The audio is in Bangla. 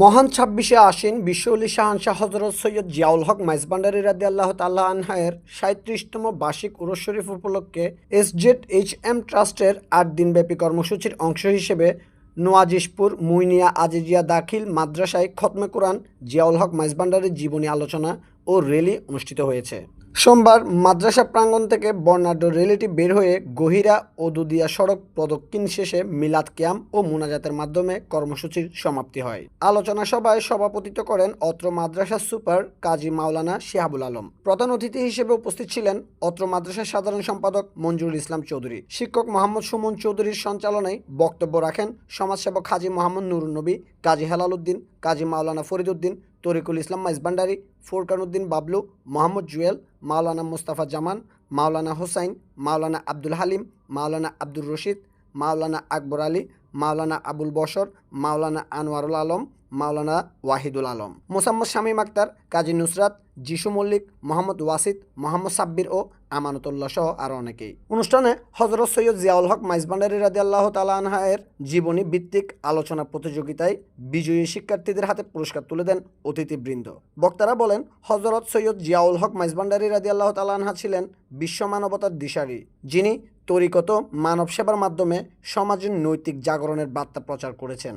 মহান ছাব্বিশে আশ্বিন বিশ্বলি শাহানশাহ হজরত সৈয়দ জিয়াউল হক মাইজবান্ডারি রাদি আল্লাহ তাল্লাহ আনহায়ের সাঁত্রিশতম বার্ষিক উরস শরীফ উপলক্ষে এসজেড এইচ এম ট্রাস্টের আট দিনব্যাপী কর্মসূচির অংশ হিসেবে নোয়াজিশপুর মুইনিয়া, আজিজিয়া দাখিল মাদ্রাসায় খতমে কোরআন জিয়াউল হক মাইজবান্ডারির জীবনী আলোচনা ও র্যালি অনুষ্ঠিত হয়েছে। সোমবার মাদ্রাসা প্রাঙ্গণ থেকে বর্ণাঢ্য র্যালিটি বের হয়ে গহিরা ও দুদিয়া সড়ক প্রদক্ষিণ শেষে মিলাদ ক্যাম্প ও মুনাজাতের মাধ্যমে কর্মসূচির সমাপ্তি হয়। আলোচনা সভায় সভাপতিত্ব করেন অত্র মাদ্রাসা সুপার কাজী মাওলানা শিহাবুল আলম। প্রধান অতিথি হিসেবে উপস্থিত ছিলেন অত্র মাদ্রাসার সাধারণ সম্পাদক মঞ্জুরুল ইসলাম চৌধুরী। শিক্ষক মোহাম্মদ সুমন চৌধুরীর সঞ্চালনায় বক্তব্য রাখেন সমাজসেবক হাজী মোহাম্মদ নুরুন নবী, কাজী হেলাল উদ্দিন, কাজী মাওলানা ফরিদ উদ্দিন তরিকুল ইসলাম মাইজবান্ডারি ফোরকান উদ্দিন বাবলু, মোহাম্মদ জুয়েল, মাওলানা মুস্তাফা জামান, মাওলানা হোসাইন, মাওলানা আব্দুল হালিম, মাওলানা আব্দুর রশিদ, মাওলানা আকবর আলী, মাওলানা আবুল বসর মাওলানা আনোয়ারুল আলম মাওলানা ওয়াহিদুল আলম, মোসাম্মদ শামীম আক্তার, কাজী নুসরাত, যিশু মল্লিক, মোহাম্মদ ওয়াসিদ, মোহাম্মদ সাব্বির ও আমানতুল্লাহ সহ আরও অনেকেই। অনুষ্ঠানে হজরত সৈয়দ জিয়াউল হক মাইজবান্ডারি রাদি আল্লাহ তালা আনহায়ের জীবনী ভিত্তিক আলোচনা প্রতিযোগিতায় বিজয়ী শিক্ষার্থীদের হাতে পুরস্কার তুলে দেন অতিথিবৃন্দ। বক্তারা বলেন হজরত সৈয়দ জিয়াউল হক মাইজবান্ডারি রাদি আল্লাহ তালা ছিলেন বিশ্ব মানবতার দিশারি, যিনি তরিকত মানব সেবার মাধ্যমে সমাজের নৈতিক জাগরণের বার্তা প্রচার করেছেন।